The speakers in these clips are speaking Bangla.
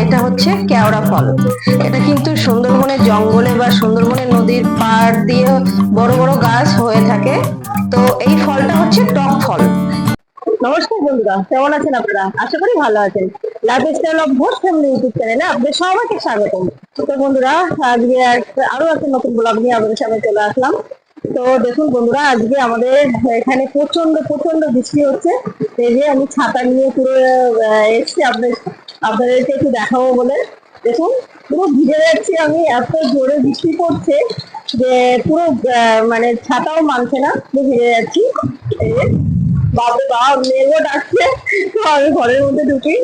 এটা হচ্ছে কেওড়া ফল। এটা কিন্তু সুন্দরবনের জঙ্গলে বা সুন্দরবনের নদীর পাড় দিয়ে বড় বড় গাছ হয়ে থাকে। তো এই ফলটা হচ্ছে টক ফল। নমস্কার বন্ধুরা, কেমন আছেন আপনারা? আশা করি ভালো আছেন। Life style of family YouTube আপনাদের সবাইকে স্বাগতম। তো বন্ধুরা, আজকে আরও একটা নতুন ব্লগ নিয়ে আপনাদের সামনে চলে আসলাম। তো দেখুন বন্ধুরা, আজকে আমাদের এখানে প্রচণ্ড প্রচণ্ড বৃষ্টি হচ্ছে। যে আমি ছাতা নিয়ে পুরো এসছি আপনাদের আপনাদেরকে একটু দেখাবো বলে। দেখুন, পুরো ভিজে যাচ্ছি আমি, এত জোরে বৃষ্টি পড়ছে যে পুরো মানে ছাতাও মানছে না, পুরো ভিজে যাচ্ছি। বাপরে বাপ, মেঘও ডাকছে। তো আমি ঘরের মধ্যে ঢুকি।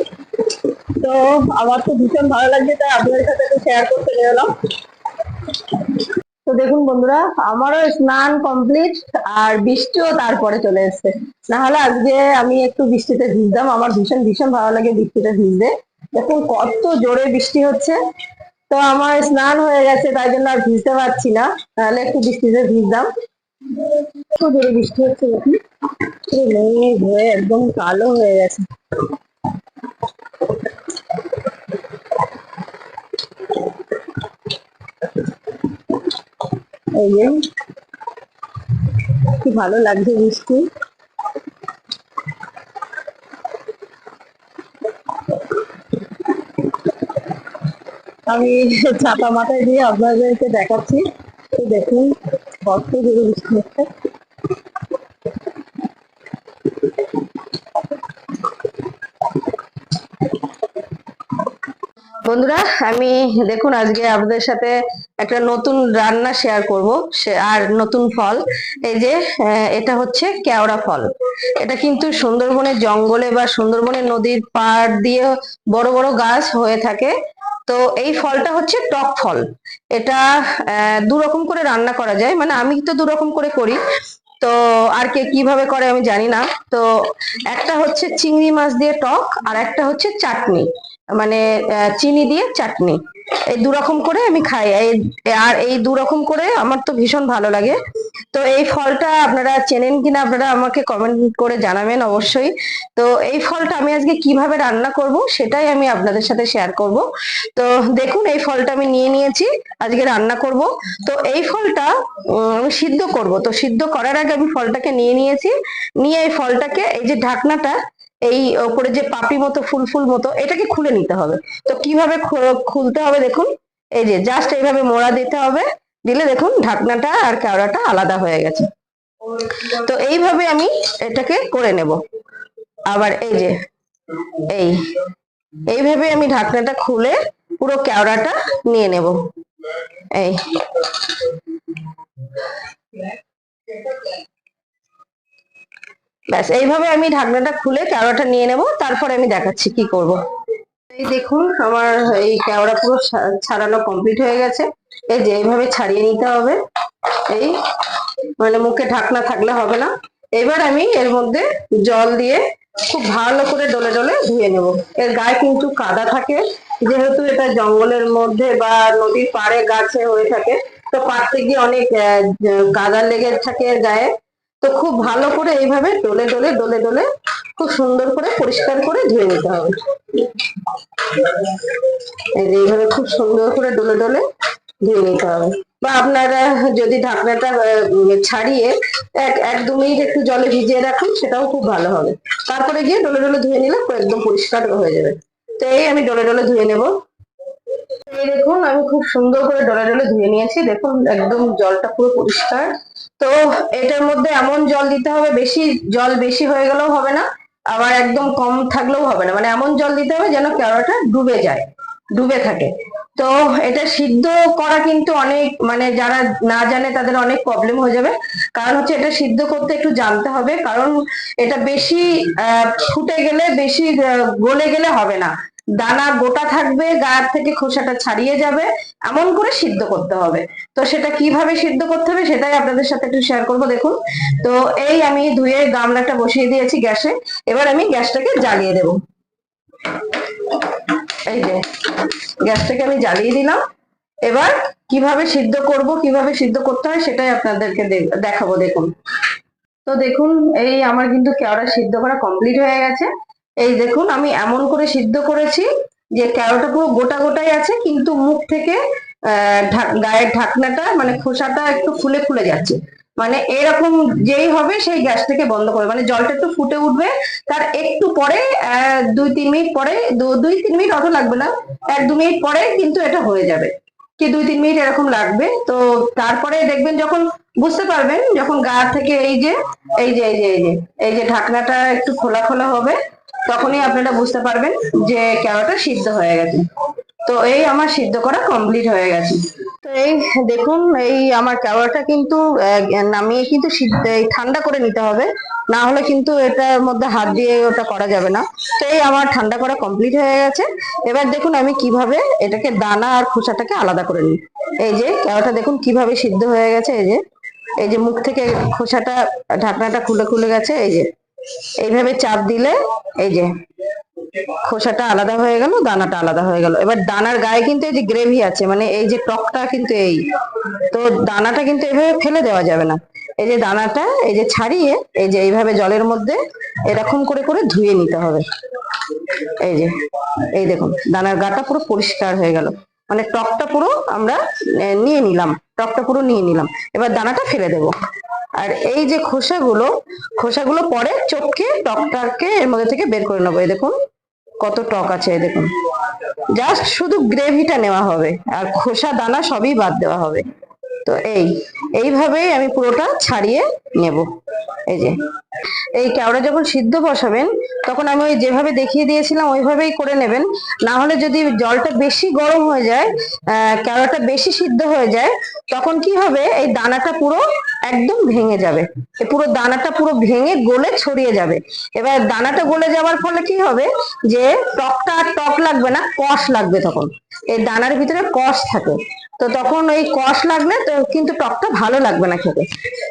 তো আমার তো ভীষণ ভালো লাগছে, তাই আপনাদের সাথে একটু শেয়ার করতে বেরোলাম তো দেখুন বন্ধুরা, আমারও স্নান কমপ্লিট আর বৃষ্টিও তারপরে চলে এসছে। না হলে আজকে আমি একটু বৃষ্টিতে ভিজতাম, আমার ভীষণ ভীষণ ভালো লাগে বৃষ্টিতে ভিজতে। দেখুন, কত জোরে বৃষ্টি হচ্ছে। তো আমার স্নান হয়ে গেছে, তাই জন্য আর ভিজতে পারছি না। তাহলে একটু বৃষ্টিতে ভিজতাম কত জোরে বৃষ্টি হচ্ছে হয়ে একদম কালো হয়ে গেছে। এই কি ভালো লাগছে বৃষ্টি। আমি ছাতা মাথায় দিয়ে আপনাদেরকে দেখাচ্ছি। তো দেখুন কত দূরে বৃষ্টি হচ্ছে বন্ধুরা, আমি দেখুন, আজকে আপনাদের সাথে একটা নতুন রান্না শেয়ার করব আর নতুন ফল। এই যে এটা হচ্ছে কেওড়া ফল। এটা কিন্তু সুন্দরবনের জঙ্গলে বা সুন্দরবনের নদীর পাড় দিয়ে বড় বড় গাছ হয়ে থাকে। তো এই ফলটা হচ্ছে টক ফল। এটা দু রকম করে রান্না করা যায়। মানে আমি তো দু রকম করে করি। তো আর কে কীভাবে করে আমি জানি না। তো একটা হচ্ছে চিংড়ি মাছ দিয়ে টক, আর একটা হচ্ছে চাটনি। মানে চিনি দিয়ে চাটনি। এই দু রকম করে আমি খাই। আর এই দু রকম করে আমার তো ভীষণ ভালো লাগে। তো এই ফলটা আপনারা চেনেন কিনা আপনারা আমাকে কমেন্ট করে জানাবেন অবশ্যই। তো এই ফলটা আমি আজকে কীভাবে রান্না করব সেটাই আমি আপনাদের সাথে শেয়ার করব। তো দেখুন, এই ফলটা আমি নিয়ে নিয়েছি, আজকে রান্না করব। তো এই ফলটা আমি সিদ্ধ করব। তো সিদ্ধ করার আগে আমি ফলটাকে নিয়ে নিয়েছি। নিয়ে এই ফলটাকে, এই যে ঢাকনাটা এই ওপরে যে পাপড়ি মতো, ফুল ফুল মতো, এটাকে খুলে নিতে হবে। তো কীভাবে খুলতে হবে দেখুন? এই যে জাস্ট এইভাবে মোড়া দিতে হবে। দিলে দেখুন ঢাকনাটা আর কেওড়াটা আলাদা হয়ে গেছে। তো এইভাবে আমি এটাকে করে নেব। আবার এই যে, এই, এইভাবে আমি ঢাকনাটা খুলে পুরো কেওড়াটা নিয়ে নেব। এই। ব্যাস, এইভাবে আমি ঢাকনাটা খুলে কেওড়াটা নিয়ে নেব, তারপরে আমি দেখাচ্ছি কি করব। এই দেখুন, আমার এই কেওড়া পুরো ছাড়ানো কমপ্লিট হয়ে গেছে। এই যে, এইভাবে ছাড়িয়ে নিতে হবে। এই মানে মুখে ঢাকনা থাকলে হবে না। এবার আমি এর মধ্যে জল দিয়ে খুব ভালো করে ডলে ডলে ধুয়ে নেব। এর গায়ে কিন্তু কাদা থাকে। যেহেতু এটা জঙ্গলের মধ্যে বা নদীর পাড়ে গাছে হয়ে থাকে, তো পাড়তে গিয়ে অনেক কাদা লেগে থাকে গায়ে। তো খুব ভালো করে এইভাবে ডলে ডলে ডলে ডলে খুব সুন্দর করে পরিষ্কার করে ধুয়ে নিতে হবে। এইভাবে খুব সুন্দর করে ডলে ডলে ধুয়ে নিতে হবে। বা আপনারা যদি ঢাকনাটা ছাড়িয়ে এক এক দু মিনিট একটু জলে ভিজিয়ে রাখুন, সেটাও খুব ভালো হবে। তারপরে গিয়ে ডলে ডলে ধুয়ে নিলে একদম পরিষ্কার হয়ে যাবে। তো এই আমি ডলে ডলে ধুয়ে নেব। এই দেখুন, আমি খুব সুন্দর করে ডলে ডলে ধুয়ে নিয়েছি। দেখুন, একদম জলটা পুরো পরিষ্কার। তো এটার মধ্যে এমন জল দিতে হবে বেশি জল বেশি হয়ে গেলেও হবে না আবার একদম কম থাকলেও হবে না। মানে এমন জল দিতে হবে যেন কেওড়াটা ডুবে যায় ডুবে থাকে। তো এটা সিদ্ধ করা কিন্তু অনেক মানে যারা না জানে তাদের অনেক প্রবলেম হয়ে যাবে। কারণ হচ্ছে এটা সিদ্ধ করতে একটু জানতে হবে কারণ এটা বেশি আহ, ফুটে গেলে বেশি গলে গেলে হবে না। দানা গোটা থাকবে, গায়ের থেকে খোসাটা ছাড়িয়ে যাবে, এমন করে সিদ্ধ করতে হবে। তো সেটা কীভাবে সিদ্ধ করতে হবে সেটাই আপনাদের সাথে একটু শেয়ার করব, দেখুন। তো এই আমি ধুয়ে গামলাটা বসিয়ে দিয়েছি গ্যাসে, এবার আমি গ্যাসটাকে জ্বালিয়ে দেব। এই যে, গ্যাসটাকে আমি জ্বালিয়ে দিলাম। এবার কীভাবে সিদ্ধ করব, কীভাবে সিদ্ধ করতে হয় সেটাই আপনাদেরকে দেখাবো, দেখুন। তো দেখুন, এই আমার কিন্তু কেওড়া সিদ্ধ করা কমপ্লিট হয়ে গেছে। এই দেখুন, আমি এমন করে সিদ্ধ করেছি যে কেওড়াটা পুরো গোটা গোটাই আছে, কিন্তু মুখ থেকে গায়ের ঢাকনাটা মানে খোসাটা একটু ফুলে ফুলে যাচ্ছে। মানে এরকম যেই হবে সেই গ্যাস থেকে বন্ধ করে মানে জলটা একটু ফুটে উঠবে, তার একটু পরে দুই তিন মিনিট পরে দুই তিন মিনিট অত লাগবে না, এক দু মিনিট পরে কিন্তু এটা হয়ে যাবে। কি দুই তিন মিনিট এরকম লাগবে, তো তারপরে দেখবেন যখন, বুঝতে পারবেন, যখন গা থেকে এই যে এই যে এই যে এই যে এই যে ঢাকনাটা একটু খোলা খোলা হবে তখনই আপনারা বুঝতে পারবেন যে কেওড়াটা সিদ্ধ হয়ে গেছে। তো এই আমার সিদ্ধ করা কমপ্লিট হয়ে গেছে। তো এই দেখুন, এই আমার কেওড়াটা কিন্তু নামিয়ে কিন্তু সিদ্ধ ঠান্ডা করে নিতে হবে। না হলে কিন্তু এটার মধ্যে হাত দিয়ে ওটা করা যাবে না। তো এই আমার ঠান্ডা করা কমপ্লিট হয়ে গেছে। এবার দেখুন আমি কীভাবে এটাকে দানা আর খোসাটাকে আলাদা করে নিই। এই যে কেওড়াটা দেখুন কীভাবে সিদ্ধ হয়ে গেছে, এই যে। এই যে মুখ থেকে খোসাটা, ঢাকনাটা খুলে খুলে গেছে, এই যে। এইভাবে চাপ দিলে এই যে খোসাটা আলাদা হয়ে গেল, দানাটা আলাদা হয়ে গেল। এবার দানার গায়ে কিন্তু এই যে গ্রেভি আছে মানে এই যে টকটা কিন্তু এই। তো দানাটা কিন্তু এভাবে ফেলে দেওয়া যাবে না। এই যে দানাটা এই যে ছাড়িয়ে এই যে এইভাবে জলের মধ্যে এরকম করে করে ধুয়ে নিতে হবে। এই যে, এই দেখুন, দানার গাটা পুরো পরিষ্কার হয়ে গেল। মানে টকটা পুরো আমরা নিয়ে নিলাম, টকটা পুরো নিয়ে নিলাম। এবার দানাটা ফেলে দেব। আর এই যে খোসাগুলো খোসাগুলো পরে চোখকে, টকটাকে এর মধ্যে থেকে বের করে নেব। এই দেখুন, কত টক আছে, এই দেখুন। জাস্ট শুধু গ্রেভিটা নেওয়া হবে, আর খোসা, দানা সবই বাদ দেওয়া হবে। তো এই, এইভাবেই আমি পুরোটা ছাড়িয়ে নেব। এই যে, এই কেওড়া যখন সিদ্ধ বসাবেন, তখন আমি ওই যেভাবে দেখিয়ে দিয়েছিলাম, ওইভাবেই করে নেবেন। না হলে যদি জলটা বেশি গরম হয়ে যায় কেওড়াটা বেশি সিদ্ধ হয়ে যায়, তখন কি হবে? এই দানাটা পুরো একদম ভেঙে যাবে। পুরো দানাটা পুরো ভেঙে গলে ছড়িয়ে যাবে। এবার দানাটা গলে যাওয়ার ফলে কি হবে? যে টকটা টক লাগবে না, কষ লাগবে তখন। এই দানার ভিতরে কষ থাকে। তো তখন ওই কষ লাগলে তো কিন্তু টকটা ভালো লাগবে না খেতে।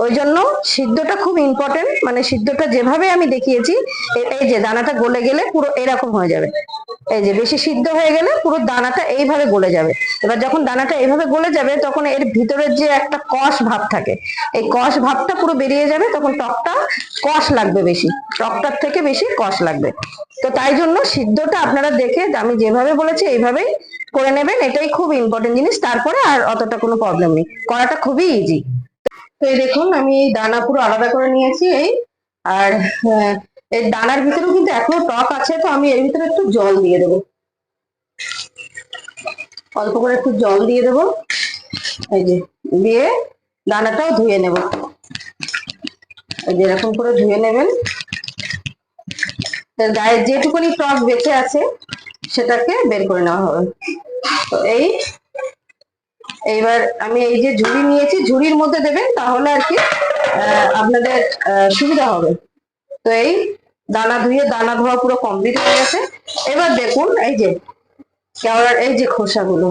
ওই জন্য সিদ্ধটা খুব ইম্পর্টেন্ট মানে সিদ্ধটা যেভাবে আমি দেখিয়েছি এই যে দানাটা গলে গেলে পুরো এরকম হয়ে যাবে। এই যে বেশি সিদ্ধ হয়ে গেলে পুরো দানাটা এইভাবে গলে যাবে। এবার যখন দানাটা এইভাবে গলে যাবে, তখন এর ভিতরের যে একটা কষ ভাব থাকে, এই কষ ভাবটা পুরো বেরিয়ে যাবে, তখন টকটা কষ লাগবে বেশি, টকটার থেকে বেশি কষ লাগবে। তো তাই জন্য সিদ্ধটা আপনারা দেখে, আমি যেভাবে বলেছি, এইভাবেই করে নেবেন এটাই খুব ইম্পর্টেন্ট জিনিস। তারপরে আর অতটা কোনো প্রবলেম নেই। করাটা খুবই ইজি তো এই দেখুন আমি এই দানা পুরো আলাদা করে নিয়েছি এই। আর আহ, এই দানার ভিতরেও কিন্তু এখনও টক আছে তো আমি এর ভিতরে একটু জল দিয়ে দেবো। অল্প করে একটু জল দিয়ে দেবো। এই যে দিয়ে দানাটাও ধুয়ে নেব। এরকম করে ধুয়ে নেবেন। গায়ে যেটুকুনি টক বেঁচে আছে সেটাকে বের করে নেওয়া হবে। তো এই, এইবার আমি এই যে ঝুড়ি নিয়েছি, ঝুড়ির মধ্যে দেবেন তাহলে আর কি আপনাদের সুবিধা হবে। তো এই দানা ধুয়ে, দানা ধোয়া পুরো কমপ্লিট হয়ে গেছে। এবার দেখুন, এই যে, কেওড়ার এই যে খোসাগুলো,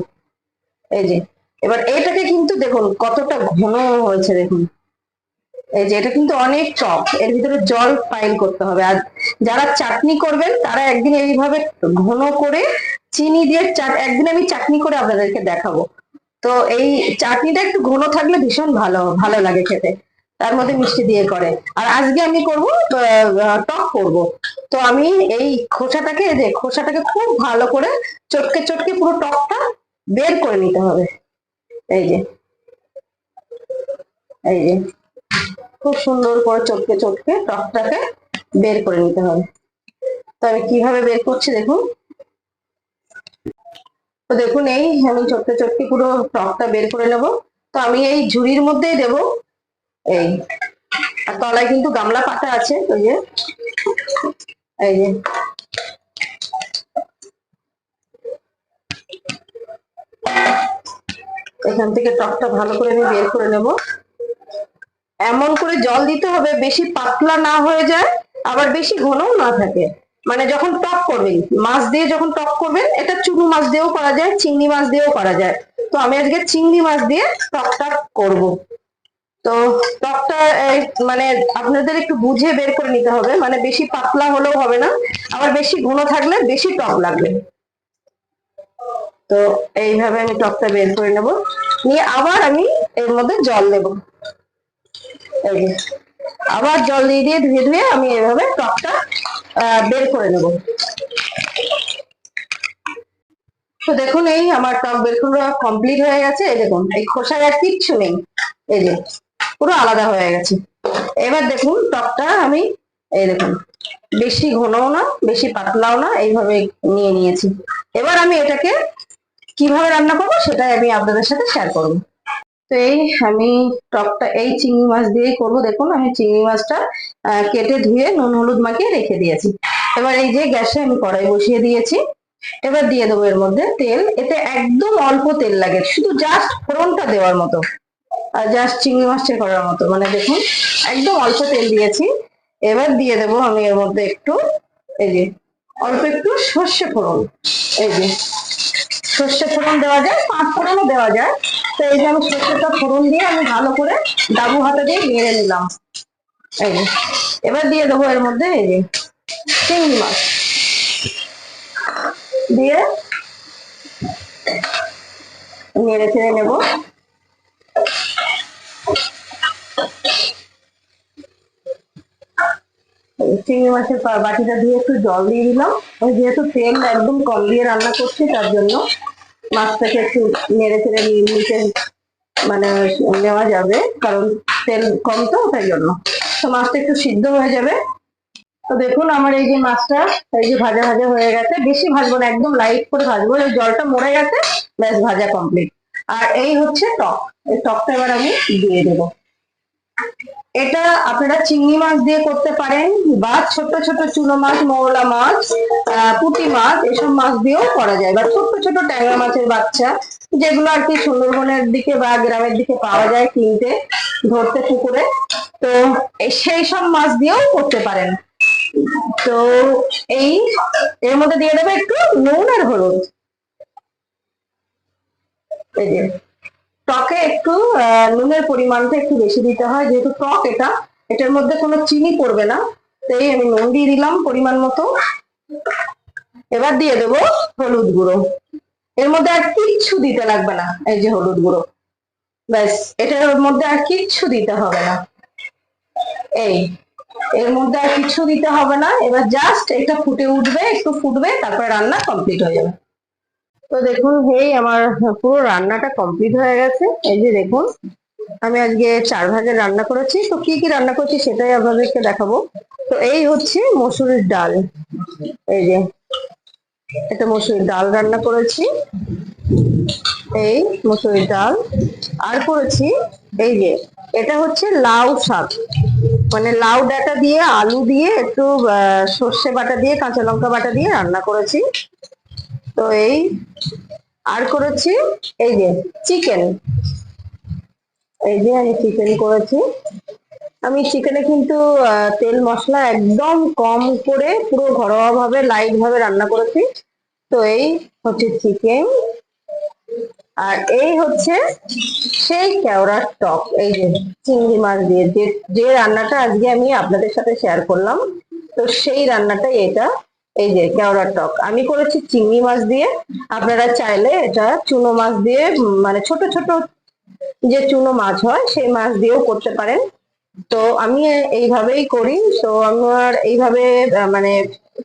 এই যে, এবার এটাকে কিন্তু দেখুন কতটা ঘন হয়েছে দেখুন। এই যে এটা কিন্তু অনেক টক এর ভিতরে জল পাইল করতে হবে। আর যারা চাটনি করবেন, তারা একদিন এইভাবে ঘন করে চিনি দিয়ে একদিন আমি চাটনি করে আপনাদেরকে দেখাবো। তো এই চাটনিটা একটু ঘন থাকলে ভীষণ ভালো ভালো লাগে খেতে। তার মধ্যে মিষ্টি দিয়ে করে। আর আজকে আমি করব টক করব। তো আমি এই খোসাটাকে যে খোসাটাকে খুব ভালো করে চটকে চটকে পুরো টকটা বের করে নিতে হবে। এই যে। এই যে। খুব সুন্দর করে চটকে চটকে টকটাকে বের করে নিতে হবে। তো আমি কীভাবে বের করছি দেখুন। তো দেখুন, এই আমি চটকে চটকে পুরো টকটা বের করে নেব। তো আমি এই ঝুড়ির মধ্যেই দেব। এই, আর তলায় কিন্তু গামলা পাতা আছে ওই যে, এই যে। এখান থেকে টকটা ভালো করে আমি বের করে নেব। এমন করে জল দিতে হবে, বেশি পাতলা না হয়ে যায়, আবার বেশি ঘনও না থাকে। মানে যখন টক করবেন, মাছ দিয়ে যখন টক করবেন, এটা চুনো মাছ দিয়েও করা যায়, চিংড়ি মাছ দিয়েও করা যায়। তো আমি আজকে চিংড়ি মাছ দিয়ে টকটা করব। তো টকটা মানে আপনাদের একটু বুঝে বের করে নিতে হবে মানে বেশি পাতলা হলেও হবে না, আবার বেশি ঘন থাকলে বেশি টক লাগবে। তো এইভাবে আমি টকটা বের করে নেব। নিয়ে আবার আমি এর মধ্যে জল দেবো। আবার জল দিয়ে দিয়ে ধুয়ে ধুয়ে আমি এভাবে টকটা বের করে নেব। তো দেখুন এই আমার টক বের করা কমপ্লিট হয়ে গেছে। এই দেখুন, এই খোসার আর কিচ্ছু নেই। এই যে, পুরো আলাদা হয়ে গেছে। এবার দেখুন টকটা আমি, এই দেখুন, বেশি ঘনও না, বেশি পাতলাও না, এইভাবে নিয়ে নিয়েছি। এবার আমি এটাকে কীভাবে রান্না করব সেটাই আমি আপনাদের সাথে শেয়ার করব। তো এই আমি টকটা, এই চিংড়ি মাছ দিয়েই করব। দেখুন, আমি চিংড়ি মাছটা কেটে ধুয়ে নুন, হলুদ মাখিয়ে রেখে দিয়েছি। এবার এই যে গ্যাসে আমি কড়াই বসিয়ে দিয়েছি। এবার দিয়ে দেবো এর মধ্যে তেল। এতে একদম অল্প তেল লাগে, শুধু জাস্ট ফোড়নটা দেওয়ার মতো। আর জাস্ট চিংড়ি মাছটা করার মতো। মানে দেখুন, একদম অল্প তেল দিয়েছি। এবার দিয়ে দেবো আমি এর মধ্যে একটু, এই যে, অল্প একটু সর্ষে ফোড়ন। এই যে সর্ষে ফোড়ন দেওয়া যায়, পাঁচ ফোড়নও দেওয়া যায়। তো এই যে আমি সর্ষেটা ফোড়ন দিয়ে আমি ভালো করে ডাবু হাতে দিয়ে নেড়ে নিলাম। এই যে, এবার দিয়ে দেবো এর মধ্যে এই যে চিংড়ি মাছ। দিয়ে নেড়ে ছেড়ে নেব। চিংড়ি মাছের বাটিটা দিয়ে একটু জল দিয়ে দিলাম। যেহেতু তেল একদম কম দিয়ে রান্না করছি, তার জন্য মাছটাকে একটু নেড়ে চেড়ে নিচে মানে নেওয়া যাবে, কারণ তেল কম তো, তাই জন্য। তো মাছটা একটু সিদ্ধ হয়ে যাবে। তো দেখুন আমার এই যে মাছটা, এই যে ভাজা ভাজা হয়ে গেছে। বেশি ভাজবো না, একদম লাইট করে ভাজবো। এই জলটা মরে গেছে, ব্যাস ভাজা কমপ্লিট আর এই হচ্ছে টক। এই টকটা এবার আমি দিয়ে দেবো। এটা আপনারা চিংড়ি মাছ দিয়ে করতে পারেন বা ছোট ছোট চুনো মাছ মৌলা মাছ পুঁটি মাছ, এসব মাছ দিয়েও করা যায় বা ছোট ছোট ট্যাংরা মাছের বাচ্চা যেগুলো আর কি সুন্দরবনের দিকে বা গ্রামের দিকে পাওয়া যায় কিনতে, ধরতে পুকুরে। তো সেই সব মাছ দিয়েও করতে পারেন। তো এই, এর মধ্যে দিয়ে দেবে একটু নুন আর হলুদ। এই যে। টকে একটু নুনের পরিমাণটা একটু বেশি দিতে হয়, যেহেতু টক এটা, এটার মধ্যে কোনো চিনি পড়বে না। তাই আমি নুন দিয়ে দিলাম পরিমাণ মতো। এবার দিয়ে দেবো হলুদ গুঁড়ো। এর মধ্যে আর কিচ্ছু দিতে লাগবে না, এই যে হলুদ গুঁড়ো। ব্যাস, এটার মধ্যে আর কিচ্ছু দিতে হবে না। এই, এর মধ্যে আর কিছু দিতে হবে না। এবার জাস্ট এটা ফুটে উঠবে, একটু ফুটবে, তারপরে রান্না কমপ্লিট হয়ে যাবে। তো দেখুন, এই আমার পুরো রান্নাটা কমপ্লিট হয়ে গেছে। এই যে দেখুন, আমি আজকে চার ভাগের রান্না করেছি। তো কি কি রান্না করছি সেটাই আপনাদেরকে দেখাবো। তো এই হচ্ছে মসুরির ডাল। এই যে এটা মসুরির ডাল রান্না করেছি। এই মসুরির ডাল। আর করেছি, এই যে, এটা হচ্ছে লাউ শাক। মানে লাউ ডাঁটা দিয়ে, আলু দিয়ে, একটু সর্ষে বাটা দিয়ে, কাঁচা লঙ্কা বাটা দিয়ে রান্না করেছি। তো এই আর করেছি, এই যে চিকেন এই যে আমি চিকেন করেছি। আমি চিকেনে কিন্তু তেল মশলা একদম কম করে পুরো ঘরোয়া ভাবে লাইট ভাবে রান্না করেছি। তো এই হচ্ছে চিকেন আর এই হচ্ছে সেই কেওড়ার টক। এই যে চিংড়ি মাছ দিয়ে, যে রান্নাটা আজকে আমি আপনাদের সাথে শেয়ার করলাম, তো সেই রান্নাটাই এটা। এই যে কেওড়ার টক। আমি করেছি চিংড়ি মাছ দিয়ে। আপনারা চাইলে এটা চুনো মাছ দিয়ে মানে ছোট ছোট যে চুনো মাছ হয়, সেই মাছ দিয়েও করতে পারেন। তো আমি এইভাবেই করি। তো আমার এইভাবে মানে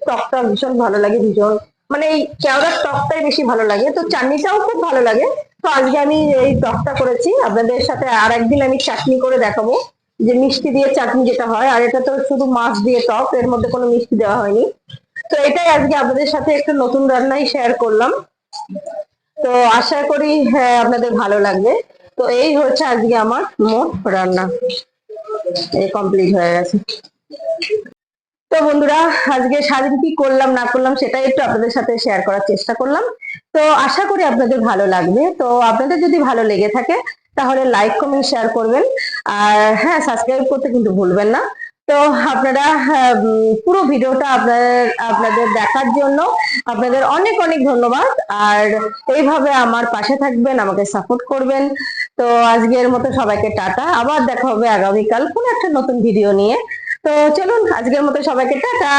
টকটা ভীষণ ভালো লাগে ভীষণ। মানে এই কেওড়ার টকটাই বেশি ভালো লাগে। তো চাটনিটাও খুব ভালো লাগে। তো আজকে আমি এই টকটা করেছি। আপনাদের সাথে আর একদিন আমি চাটনি করে দেখাবো। যে মিষ্টি দিয়ে চাটনি যেটা হয়, আর এটা তো শুধু মাছ দিয়ে টক, এর মধ্যে কোনো মিষ্টি দেওয়া হয়নি। তো এটাই আজকে আপনাদের সাথে একটা নতুন রান্নাই শেয়ার করলাম। তো আশা করি হ্যাঁ আপনাদের ভালো লাগবে। তো এই হচ্ছে আজকে আমার মোট রান্না। এই কমপ্লিট হয়ে গেছে। তো বন্ধুরা, আজকে সারাদিন কি করলাম, না করলাম, সেটাই একটু আপনাদের সাথে শেয়ার করার চেষ্টা করলাম। তো আশা করি আপনাদের ভালো লাগবে। তো আপনাদের যদি ভালো লেগে থাকে, তাহলে লাইক কমেন্ট শেয়ার করবেন। আর হ্যাঁ সাবস্ক্রাইব করতে কিন্তু ভুলবেন না। তো আপনারা হ্যাঁ, পুরো ভিডিওটা আপনাদের আপনাদের দেখার জন্য আপনাদের অনেক অনেক ধন্যবাদ। আর এইভাবে আমার পাশে থাকবেন আমাকে সাপোর্ট করবেন। তো আজকের মতো সবাইকে টাটা। আবার দেখা হবে আগামীকাল কোনো একটা নতুন ভিডিও নিয়ে। তো চলুন আজকের মতো সবাইকে টাটা।